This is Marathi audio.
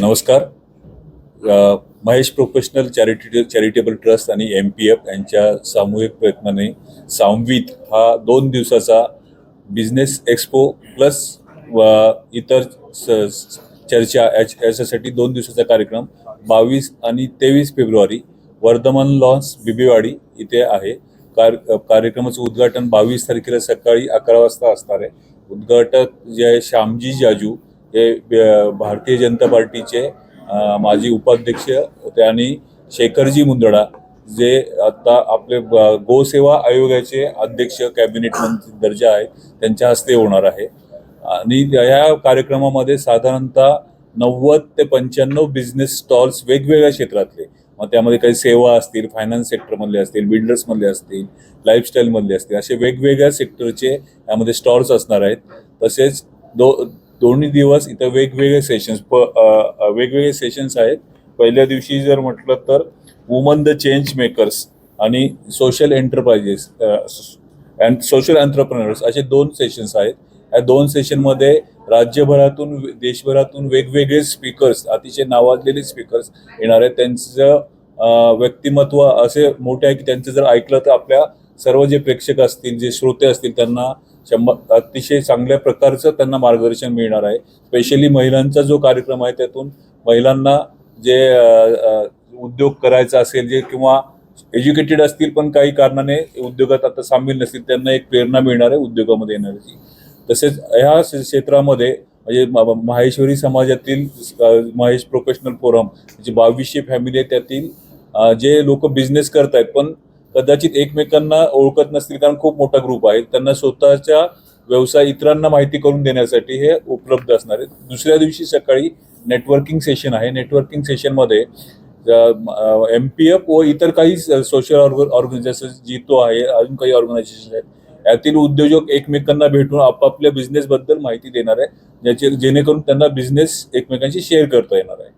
नमस्कार. Mahesh professional charity charitable trust आणि एम पी एफ यांच्या सामूहिक प्रयत्नाने सामवित हा दोन दिवसाचा बिझनेस एक्सपो प्लस व इतर स- स- चर्चा याच- याच्यासाठी दोन दिवसाचा कार्यक्रम बावीस आणि तेवीस फेब्रुवारी वर्धमान लॉन्स बिबीवाडी इथे आहे. कार कार्यक्रमाचं उद्घाटन बावीस तारखेला सकाळी अकरा वाजता असणार आहे. उद्घाटक जे आहे श्यामजी जाजू हे भारतीय जनता पार्टीचे माजी उपाध्यक्ष होते आणि शेखरजी मुंदडा जे आता आपले गोसेवा आयोगाचे अध्यक्ष कॅबिनेट मंत्री दर्जा आहे त्यांच्या हस्ते होणार आहे. आणि या कार्यक्रमामध्ये साधारणतः नव्वद ते पंच्याण्णव बिझनेस स्टॉल्स वेगवेगळ्या क्षेत्रातले मग त्यामध्ये काही सेवा असतील फायनान्स सेक्टरमधले असतील बिल्डर्समधले असतील लाईफस्टाईलमधले असतील असे वेगवेगळ्या सेक्टरचे यामध्ये स्टॉल्स असणार आहेत. तसेच दो दोन्ही दिवस इथं वेगवेगळे सेशन्स प वेगवेगळे सेशन्स आहेत. पहिल्या दिवशी जर म्हटलं तर वुमन द चेंज मेकर्स आणि social enterprises and social entrepreneurs असे दोन सेशन्स आहेत. या दोन सेशनमध्ये राज्यभरातून देशभरातून वेगवेगळे स्पीकर्स अतिशय नावाजलेले स्पीकर्स येणार आहेत. त्यांचं व्यक्तिमत्व असे मोठे आहे की त्यांचं जर ऐकलं तर आपल्या सर्व जे प्रेक्षक असतील जे श्रोते असतील त्यांना शंभर अतिशय चांगल्या प्रकारचं त्यांना मार्गदर्शन मिळणार आहे. स्पेशली महिलांचा जो कार्यक्रम आहे त्यातून महिलांना जे उद्योग करायचा असेल जे किंवा एज्युकेटेड असतील पण काही कारणाने उद्योगात आता सामील नसतील त्यांना एक प्रेरणा मिळणार आहे उद्योगामध्ये येण्याची. तसेच ह्या क्षेत्रामध्ये म्हणजे माहेश्वरी समाजातील महेश प्रोफेशनल फोरम जी बावीसशे फॅमिली आहे त्यातील जे लोक बिझनेस करत आहेत पण कदाचित एकमेकांना ओळखत नसतील कारण खूप मोठा ग्रुप आहे त्यांना स्वतःच्या व्यवसाय इतरांना माहिती करून देण्यासाठी हे उपलब्ध असणार आहे दुसऱ्या दिवशी सकाळी नेटवर्किंग सेशन आहे. नेटवर्किंग सेशनमध्ये एम पी एफ व इतर काही सोशल ऑर्ग ऑर्गनायझेशन जितो आहे अजून काही ऑर्गनायझेशन आहेत यातील उद्योजक एकमेकांना भेटून आपापल्या बिझनेसबद्दल माहिती देणार आहे ज्याचे जेणेकरून त्यांना बिझनेस एकमेकांशी शेअर करता येणार आहे.